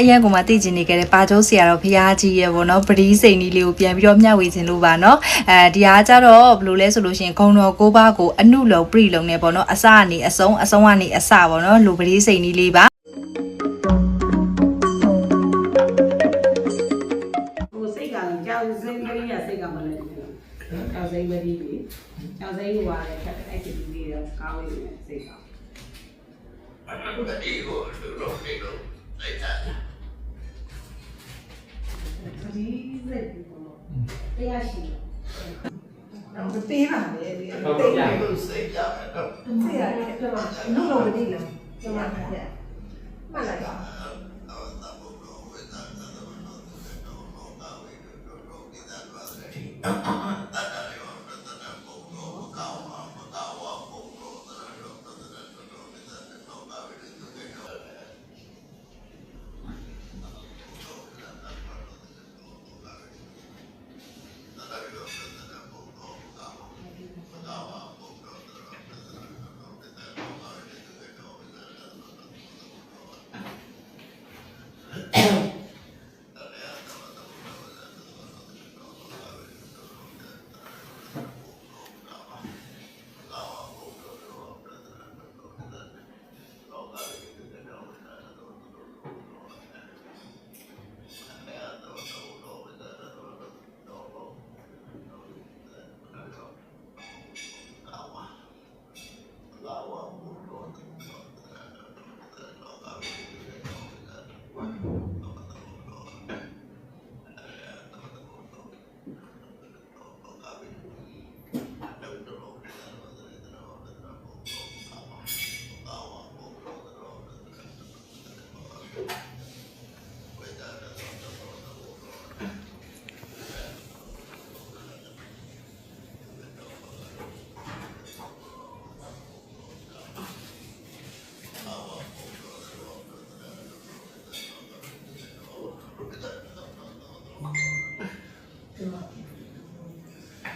အရင်ကမှသိကျင်နေခဲ့တဲ့ပါကျိုးဆရာတော်ဖရာကြီးရဲ့ပေါ့နော်ပရိစိန်ကြီးလေးကိုပြန်ပြီးတော့မျှဝေခြင်းလို့ပါနော်အဲဒီအားကြတော့ဘယ်လိုလဲဆိုလို့ရှိရင်ဂုံတော်ကိုးပါးကိုအနုလုံပြိလုံနေပေါ့နော်အစကနေအဆုံးအဆုံးကနေအစပေါ့နော်လူပရိစိန်ကြီးလေးပါဟိုစိတ်ကလည်းကြောင်စိမ့်ကလေးရစိတ်ကမလဲကြောင်စိမ့်မကြီးလေကြောင်စိမ့်ဟိုပါလေတက်တိုက်ကြည့်ပြီးတော့ကောင်းနေတယ်စိတ်ကအဲ့ဒါဒီကိုလူလုံးနေလို့လိုက်တာ ဒီစိတ်ဒီပေါ်တရားရှိတော့ပေးပါလေဒီဟုတ်တိတ်ကဲ့နေလူစိတ်ကြတယ်တော့သိရတယ်ကျွန်တော်လူလုံးမသိလားကျွန်တော်မှတ်လိုက်ပါ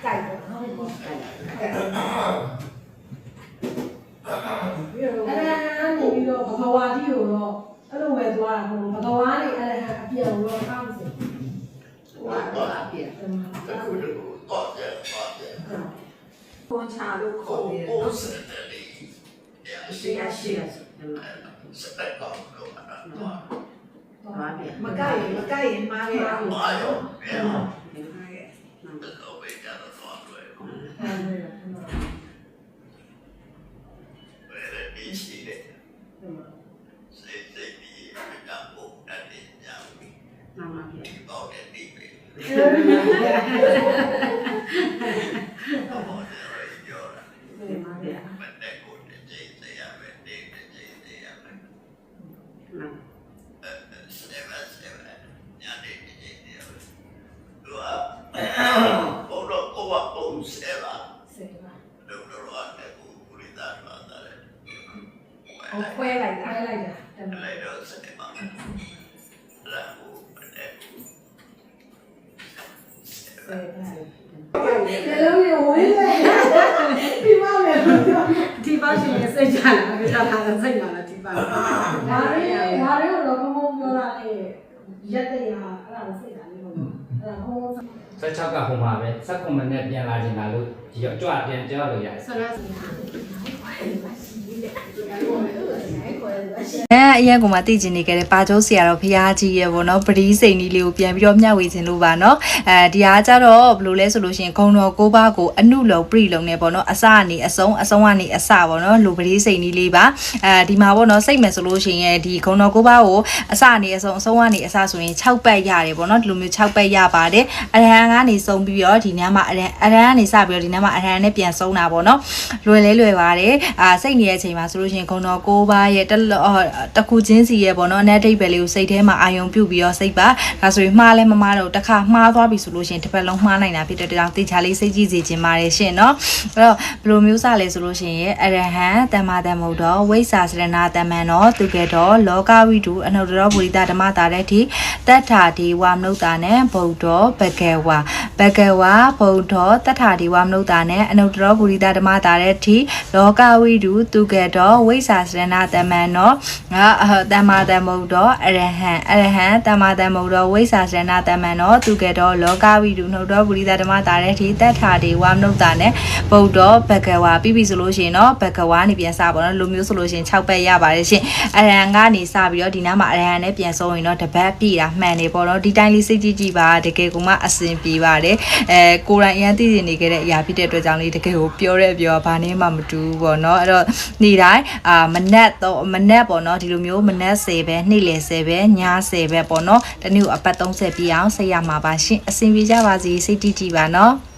ကြိုက်တော့ဟုတ်ပါဘူးအဲ့ဒါနေ ပြီးတော့ဘဂဝါကြီးကိုတော့အဲ့လိုဝယ်သွားတာမဟုတ်ဘဂဝါနေအဲ့ဒါအပြောင်းတော့ကောင်းစေဟိုတော့အပြည့်တခုတခုတော့တယ်တော့တယ်ပွန်ချလို့ခေါ်ကိုနေတယ်ကိုစတဲ့လေရရှိရှိရရရှိရှိရစတဲ့ကောင်းလို့အဲ့ဒါတော့ပါဗျာမကြိုက်မကြိုက်ရင်မားခဲ့တာဘာရောဘယ် 真厉！ လေလုံးရဝေးလေဒီပါလေဒီပါရှင်စိတ်ကြလားကြာတာစိတ်လာလားဒီပါဒါလေးဒါလေးတော့ဘုံဘုံပြောတာလေရက်တရာအဲ့ဒါစိတ်လာလေးပေါ့နော်အဲ့ဒါဘုံဘုံ16ကဟိုမှာပဲ16မိနစ်ပြန်လာခြင်းလာလို့ဒီတော့ကြွပြန်ကြောက်လို့ရတယ်ဆရာစီ အဲအရင်ကမှသိကျင်နေခဲ့တဲ့ပါကျိုးဆရာတော်ဖရာကြီးရဲ့ပေါ့နော်ပရိစိန်ကြီးလေးကိုပြန်ပြီးတော့မျှဝေခြင်းလို့ပါနော်အဲဒီအားကြတော့ဘယ်လိုလဲဆိုလို့ရှိရင်ဂုံတော်ကိုးပါးကိုအနုလုံပြိလုံနေပေါ့နော်အစကနေအဆုံးအဆုံးကနေအစပေါ့နော်လူပရိစိန်ကြီးလေးပါအဲဒီမှာပေါ့နော်စိတ်မယ်ဆိုလို့ရှိရင်ဒီဂုံတော်ကိုးပါးကိုအစကနေအဆုံးအဆုံးကနေအစဆိုရင်6ပတ်ရတယ်ပေါ့နော်ဒီလိုမျိုး6ပတ်ရပါတယ်အရဟံကနေဆုံးပြီးတော့ဒီညမှာအရဟံအရဟံကနေစပြီးတော့ဒီညမှာအရဟံနဲ့ပြန်ဆုံးတာပေါ့နော်လွယ်လဲလွယ်ပါတယ်အာစိတ်နေတဲ့အချိန်မှာဆိုလို့ရှိရင်ဂုံတော်ကိုးပါးရဲ့တလောတစ်ခုချင်းစီရဲ့ပေါ့နော်အနက်ဒိတ်ပဲလေးကိုစိတ်ထဲမှာအာယုံပြုတ်ပြီးတော့စိတ်ပါဒါဆိုရင်မှားလဲမမှားတော့တစ်ခါမှားသွားပြီဆိုလို့ရှိရင်တစ်ပတ်လုံးမှားနိုင်တာဖြစ်တဲ့တောင်တေချာလေးစိတ်ကြည့်စေခြင်းပါတယ်ရှင်နော်အဲ့တော့ဘယ်လိုမျိုးစလဲဆိုလို့ရှိရင်အရဟံတမ္မာတမ္မုဒ္ဒောဝိဇ္ဇာစရဏတမ္မန်တော်သူကတော်လောကဝိတုအနုတ္တရောပုရိသဓမ္မတာတဲ့အထိတတ္ထာဒီဝမနုဿာနဲ့ဗုဒ္ဓောဘဂဝါဘဂဝါဗုဒ္ဓောတတ္ထာဒီဝမနုဿာနဲ့အနုတ္တရောပုရိသဓမ္မတာတဲ့အထိလောကဝိတုသူကတော်ဝိဇ္ဇာစရဏတမ္မန်တော်ငါအဟတမ္မာတမုတ်တော်အရဟံအရဟံတမ္မာတမုတ်တော်ဝိသဆန္ဒတမန်တော်သူကတော်လောကဝိတုနှုတ်တော်ပုရိသဓမ္မတာတဲ့ဒီတက်ထာဒီဝါမနုဿာနဲ့ဗုဒ္ဓဘဂဝါပြီးပြီဆိုလို့ရှိရင်တော့ဘဂဝါနေပြန်စပါတော့လူမျိုးဆိုလို့ရှိရင်6ပတ်ရပါတယ်ရှင်အရဟံကနေစပြီးတော့ဒီနားမှာအရဟံနဲ့ပြန်ဆုံးရင်တော့တပတ်ပြည့်တာမှန်နေပေါ့နော်ဒီတိုင်းလေးစိတ်ကြည့်ကြည့်ပါတကယ်ကိုမှအဆင်ပြေပါတယ်အဲကိုယ်တိုင်အရန်သိနေခဲ့တဲ့အရာဖြစ်တဲ့အတွက်ကြောင့်လေးတကယ်ကိုပြောရဲပြောဘာနဲ့မှမတူဘူးပေါ့နော်အဲ့တော့နေတိုင်းအာမနက်တော့မနက်ပေါ့နော်ဒီလိုမျိုးမနက်10ပဲနေ့လယ်10ပဲည10ပဲပေါ့နော်တနည်းအပတ်30ပြည့်အောင်ဆက်ရမှာပါရှင်အဆင်ပြေကြပါစေစိတ်ကြည့်ကြည့်ပါနော်